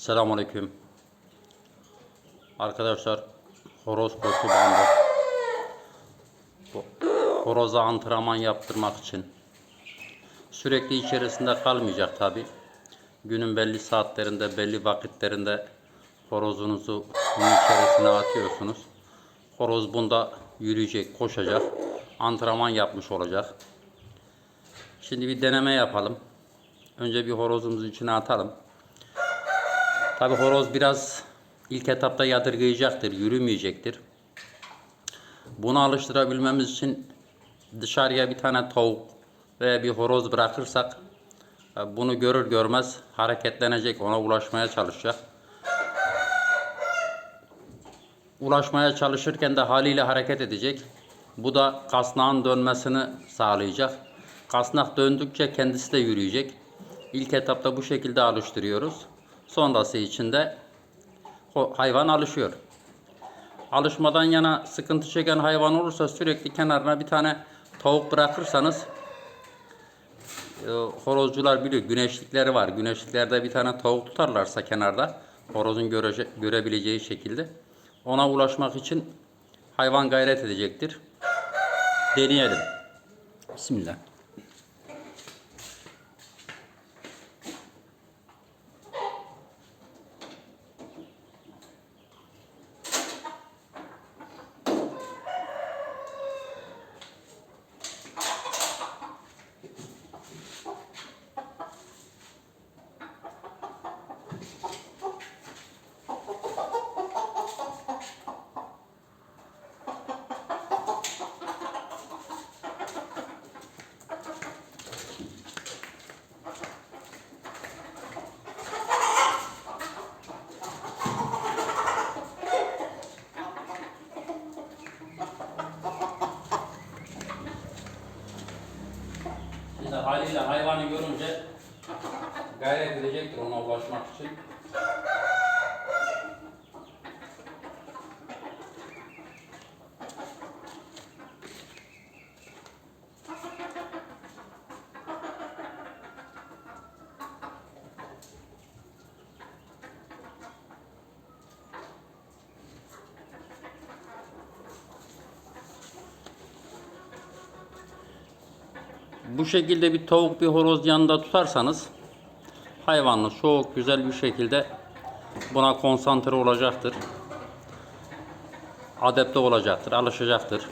Selamünaleyküm. Arkadaşlar horoz koşu bandı. Horoza antrenman yaptırmak için. Sürekli içerisinde kalmayacak tabi. Günün belli saatlerinde, belli vakitlerinde horozunuzu bunun içerisine atıyorsunuz. Horoz bunda yürüyecek, koşacak. Antrenman yapmış olacak. Şimdi bir deneme yapalım. Önce bir horozumuzu içine atalım. Tabi horoz biraz ilk etapta yadırgayacaktır, yürümeyecektir. Bunu alıştırabilmemiz için dışarıya bir tane tavuk veya bir horoz bırakırsak e, bunu görür görmez hareketlenecek, ona ulaşmaya çalışacak. Ulaşmaya çalışırken de haliyle hareket edecek. Bu da kasnağın dönmesini sağlayacak. Kasnak döndükçe kendisi de yürüyecek. İlk etapta bu şekilde alıştırıyoruz. Sonrası için de o hayvan alışıyor. Alışmadan yana sıkıntı çeken hayvan olursa sürekli kenarına bir tane tavuk bırakırsanız e, horozcular biliyor güneşlikleri var. Güneşliklerde bir tane tavuk tutarlarsa kenarda horozun görece, görebileceği şekilde ona ulaşmak için hayvan gayret edecektir. Deneyelim. Bismillah. Haliyle hayvanı görünce gayret edecektir ona ulaşmak için. Bu şekilde bir tavuk bir horoz yanında tutarsanız hayvanınız çok güzel bir şekilde buna konsantre olacaktır. Adapte olacaktır, alışacaktır.